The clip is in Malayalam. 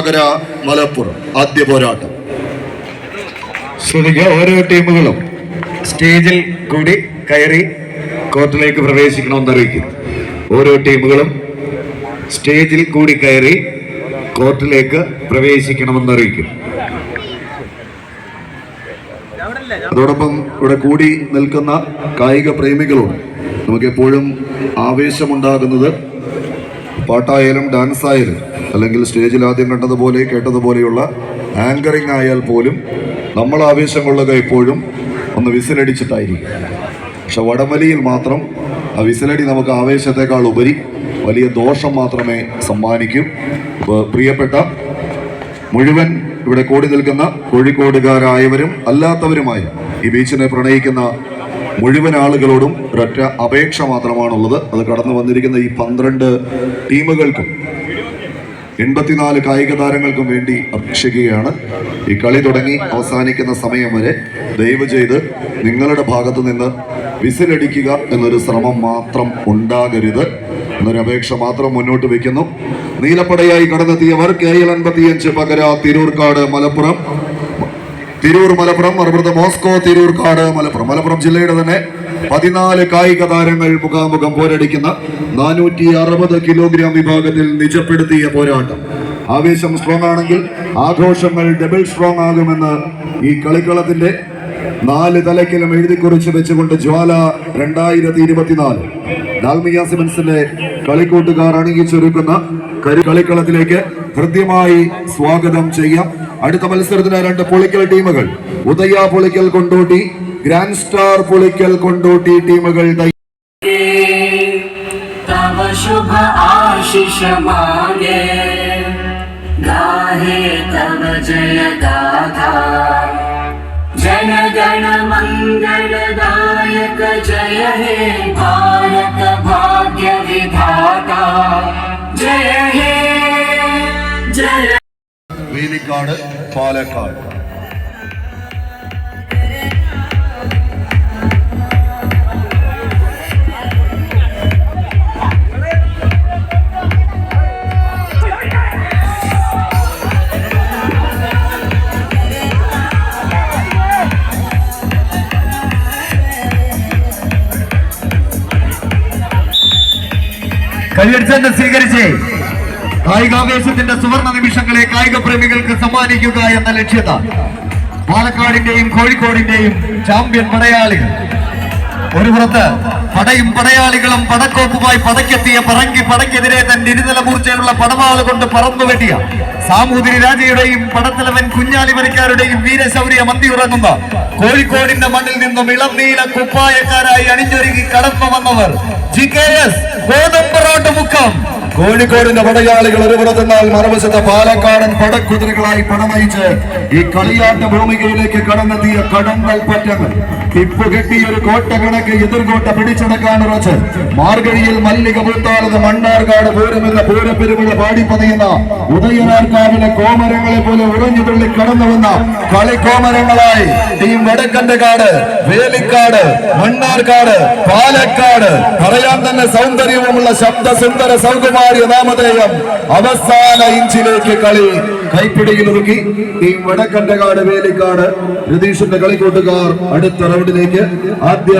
പകര മലപ്പുറം. ആദ്യ പോരാട്ടം. ശ്രദ്ധിക്കുക ഓരോ ടീമുകളും സ്റ്റേജിൽ കൂടി കയറി കോർട്ടിലേക്ക് പ്രവേശിക്കണമെന്ന് അറിയിക്കുന്നു ഓരോ ടീമുകളും സ്റ്റേജിൽ കൂടി കയറി കോർട്ടിലേക്ക് പ്രവേശിക്കണമെന്ന് അറിയിക്കുന്നു അതോടൊപ്പം ഇവിടെ കൂടി നിൽക്കുന്ന കായിക പ്രേമികളോട് നമുക്കെപ്പോഴും ആവേശമുണ്ടാകുന്നത് പാട്ടായാലും ഡാൻസ് ആയാലും അല്ലെങ്കിൽ സ്റ്റേജിൽ ആദ്യം കണ്ടതുപോലെ കേട്ടതുപോലെയുള്ള ആങ്കറിംഗ് ആയാൽ പോലും നമ്മൾ ആവേശം കൊള്ളുക എപ്പോഴും ഒന്ന് വിസിലടിച്ചിട്ടായിരിക്കും. പക്ഷെ വടമലിയിൽ മാത്രം ആ വിസിലടി നമുക്ക് ആവേശത്തെക്കാൾ ഉപരി വലിയ ദോഷം മാത്രമേ സമ്മാനിക്കൂ. പ്രിയപ്പെട്ട മുഴുവൻ ഇവിടെ കൂടി നിൽക്കുന്ന കോഴിക്കോടുകാരായവരും അല്ലാത്തവരുമായി ഈ ബീച്ചിനെ പ്രണയിക്കുന്ന മുഴുവൻ ആളുകളോടും ഒരൊറ്റ അപേക്ഷ മാത്രമാണുള്ളത്. അത് കടന്നു വന്നിരിക്കുന്ന ഈ പന്ത്രണ്ട് ടീമുകൾക്കും എൺപത്തിനാല് കായിക താരങ്ങൾക്കും വേണ്ടി അപേക്ഷിക്കുകയാണ് ഈ കളി തുടങ്ങി അവസാനിക്കുന്ന സമയം വരെ ദയവ് ചെയ്ത് നിങ്ങളുടെ ഭാഗത്തു നിന്ന് വിസിലടിക്കുക എന്നൊരു ശ്രമം മാത്രം ഉണ്ടാകരുത്. എന്നൊരു അപേക്ഷ മാത്രം മുന്നോട്ട് വയ്ക്കുന്നു. നീലപ്പടയായി കടന്നെത്തിയവർ കെ എൽ അൻപത്തിയഞ്ച് പകര തിരൂർക്കാട് മലപ്പുറം. തിരൂർ മലപ്പുറം മറുപുറത്ത് മോസ്കോ തിരൂർക്കാട് മലപ്പുറം. മലപ്പുറം ജില്ലയുടെ തന്നെ പതിനാല് കായിക താരങ്ങൾ മുഖാമുഖം പോരടിക്കുന്ന നാനൂറ്റി അറുപത് കിലോഗ്രാം വിഭാഗത്തിൽ നിജപ്പെടുത്തിയ പോരാട്ടം. ആവേശം സ്ട്രോങ് ആണെങ്കിൽ ആഘോഷങ്ങൾ ഡബിൾ സ്ട്രോങ് ആകുമെന്ന് ഈ കളിക്കളത്തിന്റെ നാല് തലക്കിലും എഴുതി കുറിച്ച് വെച്ചുകൊണ്ട് ജ്വാല രണ്ടായിരത്തി ഇരുപത്തിനാല് ഡാൽമിയ സിമൻസിന്റെ കളിക്കൂട്ടുകാർ അണിയിച്ചൊരുക്കുന്ന കളിക്കളത്തിലേക്ക് ഹൃദ്യമായി സ്വാഗതം ചെയ്യാം. അടുത്ത മത്സരത്തിന് രണ്ട് പൊളിക്കൽ ടീമുകൾ ഉദയ പൊളിക്കൽ കൊണ്ടോട്ടി ഗ്രാൻഡ് സ്റ്റാർ പൊളിക്കൽ കൊണ്ടോട്ടി ടീമുകൾ തയ്യാറാണ്. तव शुभ आशिष मागे गाहे तव जय गाथा जन गण मङ्गलदायक जय हे भारत भाग्य विधाता जय हे വേലിക്കാട് പാലക്കാട്. കയ്യടിച്ചെന്ന് സ്വീകരിച്ച്. കായികാവേശത്തിന്റെ സുവർണ നിമിഷങ്ങളെ കായിക പ്രേമികൾക്ക് സമ്മാനിക്കുക എന്ന ലക്ഷ്യത. പാലക്കാടിന്റെയും കോഴിക്കോടിന്റെയും ചാമ്പ്യൻ പടയാളികൾ. ഒരു പുറത്ത് പടയും പടയാളികളും പടക്കോപ്പുമായി പടക്കെത്തിയ പറങ്കി പടക്കെതിരെ തന്റെ ഇരുനില മൂർച്ചയുള്ള പടവാൾ കൊണ്ട് പറന്നു വെട്ടിയ സാമൂതിരി രാജയുടെയും പടത്തലവൻ കുഞ്ഞാലി വരിക്കാരുടെയും വീരശൗര്യ മന്തിയുറങ്ങുന്ന കോഴിക്കോടിന്റെ മണ്ണിൽ നിന്നും ഇളം നീല കുപ്പായക്കാരായി അണിഞ്ഞൊരുങ്ങി കടന്നു വന്നവർ ജി കെ എസ് മുക്കം. കോഴിക്കോടിന്റെ പടയാളികൾ ഒരു പുറത്തെന്നാൽ മറുവശത്ത് പാലക്കാടൻ പടക്കുതിരകളായി പണമയിച്ച് ഈ കളിയാട്ട ഭൂമികയിലേക്ക് കടന്നെത്തിയ കടമ്പൽ പറ്റങ്ങൾ. ടിപ്പ് കെട്ടിയ ഒരു കോട്ട കണക്ക് എതിർകോട്ട പിടിച്ചടക്കാൻ ഉറച്ച് മാർഗഴിയിൽ മല്ലിക പൂത്താലത് മണ്ണാർക്കാട് പൂരമെന്ന പൂരപ്പെരുമഴ പാടിപ്പതിയുന്ന ഉദയനാർക്കാവിലെ കോമരങ്ങളെ പോലെ ഉറഞ്ഞു തുള്ളി കടന്നു വന്ന കളിക്കോമരങ്ങളായി ഈ വടക്കന്റെ കാട് വേലിക്കാട് മണ്ണാർക്കാട് പാലക്കാട്. പറയാൻ തന്നെ സൗന്ദര്യവുമുള്ള ശബ്ദ സുന്ദര നാമധേയം അവസാന ഇഞ്ചിലേക്ക് കളി കൈപ്പിടിയിൽ ഒതുക്കി ടീം വടക്കണ്ടകാട് കാട് വേലിക്കാട് രതീഷിന്റെ കളിക്കൂട്ടുകാർ അടുത്ത റൗണ്ടിലേക്ക് ആദ്യ